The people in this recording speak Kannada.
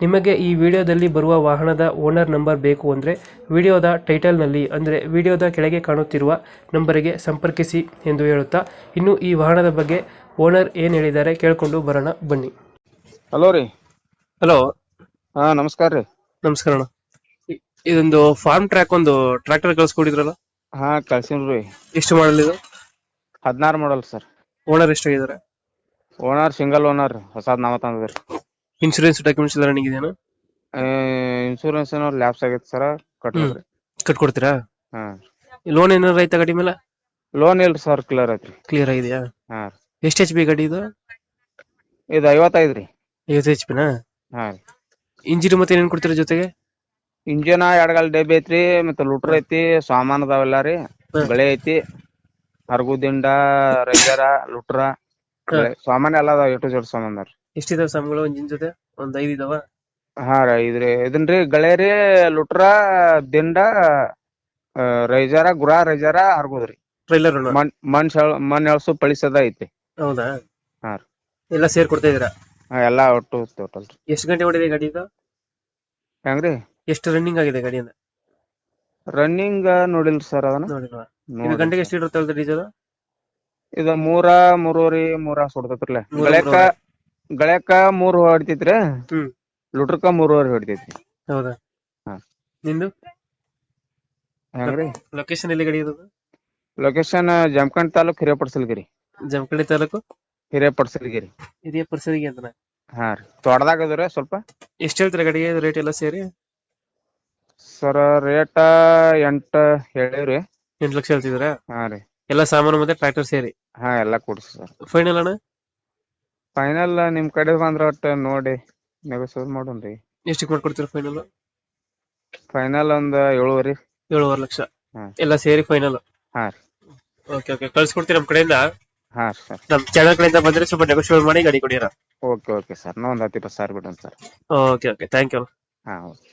ನಿಮಗೆ ಈ ವಿಡಿಯೋದಲ್ಲಿ ಬರುವ ವಾಹನದ ಓನರ್ ನಂಬರ್ ಬೇಕು ಅಂದರೆ ವಿಡಿಯೋದ ಟೈಟಲ್ನಲ್ಲಿ ಅಂದರೆ ವಿಡಿಯೋದ ಕೆಳಗೆ ಕಾಣುತ್ತಿರುವ ನಂಬರಿಗೆ ಸಂಪರ್ಕಿಸಿ ಎಂದು ಹೇಳುತ್ತಾ ಇನ್ನು ಈ ವಾಹನದ ಬಗ್ಗೆ ಓನರ್ ಏನು ಹೇಳಿದ್ದಾರೆ ಕೇಳಿಕೊಂಡು ಬರೋಣ ಬನ್ನಿ. ಹಲೋ ರೀ. ಹಲೋ. ಹಾ ನಮಸ್ಕಾರ ರೀ. ನಮಸ್ಕಾರ ಅಣ್ಣ. ಇ- ಇದೊಂದು ಫಾರ್ಮ್ ಟ್ರ್ಯಾಕ್ ಒಂದು ಟ್ರ್ಯಾಕ್ಟರ್ ಕಳ್ಸ್ಕೊಡಿದ್ರಲ್ಲ? ಹಾ ರೀ. ಎಷ್ಟು ಮಾಡಲ್ ಇದು? ಹದಿನಾರು ಮಾಡಲ್ ಸರ್. ಓನರ್ ಎಷ್ಟಾಗಿದ್ದಾರೆ? ಓನರ್ ಸಿಂಗಲ್ ಓನರ್ ಹೊಸದ್ ನಾವ ತಂದದ್ರಿ ಇನ್ಶೂರೆನ್ಸ್ ಡಾಕ್ಯುಮೆಂಟ್ಸ್ ಎಲ್ಲ ರನ್ನಿಂಗ್ ಇದೆಯಾ ಇನ್ಶೂರೆನ್ಸ್ ಏನೋ ಲ್ಯಾಪ್ಸ್ ಆಗೈತೆ ಸರ್ ಕಟ್ ಕೊಡ್ತೀರಾ ಹಾ. ಲೋನ್ ಏನಾರ ಐತ ಗಾಡಿ ಮೇಲೆ? ಲೋನ್ ಇಲ್ರಿ ಸರ್ ಕ್ಲಿಯರ್ ಐತ್ರಿ. ಕ್ಲಿಯರ್ ಆಗಿದೆಯಾ? ಹಾ. ಎಷ್ಟು ಎಚ್ ಪಿ ಗಾಡಿ ಇದು? ಇದು ಐವತ್ತೈದು ರೀ. ಐವತ್ತು ಎಚ್ ಪಿನಾ ಹಾ. ರೀ ಇಂಜಿನ್ ಮತ್ತೆ ಏನೇನು ಕೊಡ್ತೀರಾ ಜೊತೆಗೆ? ಇಂಜಿನ್ ಎಡಗಾಲ್ ಡಬ್ಬಿ ಐತ್ರಿ ಮತ್ತೆ ಲೂಟ್ರ್ ಐತಿ ಸಾಮಾನ್ ಅದಾವೆಲ್ಲ ರೀ. ಬೆಳೆ ಐತಿ ಹರಗುದಿಂಡ ರೈಜರ ಲುಟ್ರ ಸಾಮಾನ್ ಎಲ್ಲ ಅದಾವ ಎಷ್ಟು ಜೆಡ್ ಸಾಮಾನ್ ಅದಾವ ಎಷ್ಟಿದಾವೆ ಒಂದ್ ಇಂಜಿನ್ ಜೊತೆ? ಒಂದ್ ಐದ್ ಇದಾವ? ಹಾ ರೀ ಇದ್ರಿ ಇದನ್ರಿ ಗಳೇರಿ ಲುಟ್ರ ದಿಂಡ ರೈಜಾರ ರೈಜರ ಗುರ ರೈಜರ ಹರ್ಗುದ್ರಿ ಟ್ರೈಲರ್ ಮಣ್ ಮಣ್ ಮಣ್ ಎಳ್ಸು ಪಳಿಸದ ಐತಿ. ಹೌದಾ? ಹಾ ರೀ. ಎಲ್ಲ ಸೇರ್ ಕೊಡ್ತಾ ಇದೀರಾ? ಹಾ, ಎಲ್ಲಾ ಒಟ್ಟು ಟೋಟಲ್ ರೀ. ಎಷ್ಟು ಗಂಟೆ ಹೊಡಿದೆ ಗಾಡಿ ಇದು? ಹೆಂಗ್ರಿ? ಎಷ್ಟು ರನ್ನಿಂಗ್ ಆಗಿದೆ ಗಾಡಿಯಿಂದ ರನ್ನಿಂಗ್ ನೋಡಿಲ್ರಿ ಸರ್ ಅದನ್ನ. ನೋಡಿಲ್ವಾ? ಇದು ಗಂಟೆಗೆ ಎಷ್ಟು ಎಷ್ಟು ಇರುತ್ತೆ ಡೀಸೆಲ್ ಇದು ಮೂರ ಮೂರುವರಿ ಮೂರ ಸುಡ್ತೈತ್ರಿಲೆ ಮೂರ, ಗಳಕ್ಕ ಮೂರುವರೆ. ಗಳಕ್ಕ ಮೂರ್ ಹೊಡಿತೈತ್ರಿ. ಹ್ಮ್. ಲುಟ್ರಕ್ಕ ಮೂರುವರೆ ಹೊಡಿತೈತ್ರಿ. ಹೌದಾ? ಹಾ. ನಿಂದು? ಹೆಂಗ್ರಿ? ಲೊಕೇಶನ್ ಎಲ್ಲಿ ಗಡಿ ಇರೋದು? ಲೊಕೇಶನ್ ಜಮಖಂಡ್ ತಾಲೂಕ್ ಹಿರೇಪಡ್ಸಲ್ಗಿರಿ. ಜಮಖಂಡಿ ತಾಲೂಕು? ಹಿರೇಪಡ್ಸಲ್ಗಿರಿ. ಹಿರಿಯ ಪರಿಸರಿಗೆ ಅಂತ ಹಾ ರೀ. ತೋಟದಾಗ ಅದ್ರಿ ಸ್ವಲ್ಪ. ಎಷ್ಟು ಹೇಳ್ತೀರಾ ಗಡಿಗೆ ರೇಟ್ ಎಲ್ಲ ಸೇರಿ? ಸರ್ ರೇಟ್ ಎಂಟ ಹೇಳಿವ್ರಿ ಎಂಟು ಲಕ್ಷ ಹೇಳ್ತಿದ್ದೀರಾ? ಹಾ ರೀ. ಎಲ್ಲ ಸಾಮಾನು ಮತ್ತೆ ಟ್ರ್ಯಾಕ್ಟರ್ ಸೇರಿ? ಹಾ ಎಲ್ಲಾ ಕೊಡ್ಸಿ ಸರ್. ಫೈನಲ್ ಅಣ್ಣ? ಫೈನಲ್ ನಿಮ್ ಕಡೆ ಬಂದ್ರ ಒಟ್ಟ ನೋಡಿ ನೆಗೋಸಿಯೇಟ್ ಮಾಡೋಣ್ರಿ. ಎಷ್ಟಕ್ಕೆ ಮಾಡ್ಕೊಡ್ತೀರಾ ಫೈನಲ್ ಫೈನಲ್ ಒಂದ್ ಏಳುವರಿ. ಏಳುವರೆ ಲಕ್ಷ. ಎಲ್ಲ ಸೇರಿ ಫೈನಲ್ ಹಾ ರೀ. ಓಕೆ ಓಕೆ ಕಳ್ಸ್ಕೊಡ್ತೀವಿ ನಮ್ಮ ಕಡೆಯಿಂದ? ಹಾ ಸರ್. ನಮ್ಮ ಚಾನಲ್ ಕಡೆಯಿಂದ ಬಂದ್ರೆ ಸ್ವಲ್ಪ ನೆಗೋಷಿಯೇಟ್ ಮಾಡಿ ಗಾಡಿ ಕೊಡಿರ ಓಕೆ ಓಕೆ ಸರ್ ನಾ ಒಂದ್ ಹತ್ತು ಇಪ್ಪತ್ತು ಸಾವಿರ ಬಿಡೋಣ sir okay okay thank you ಹಾ ಓಕೆ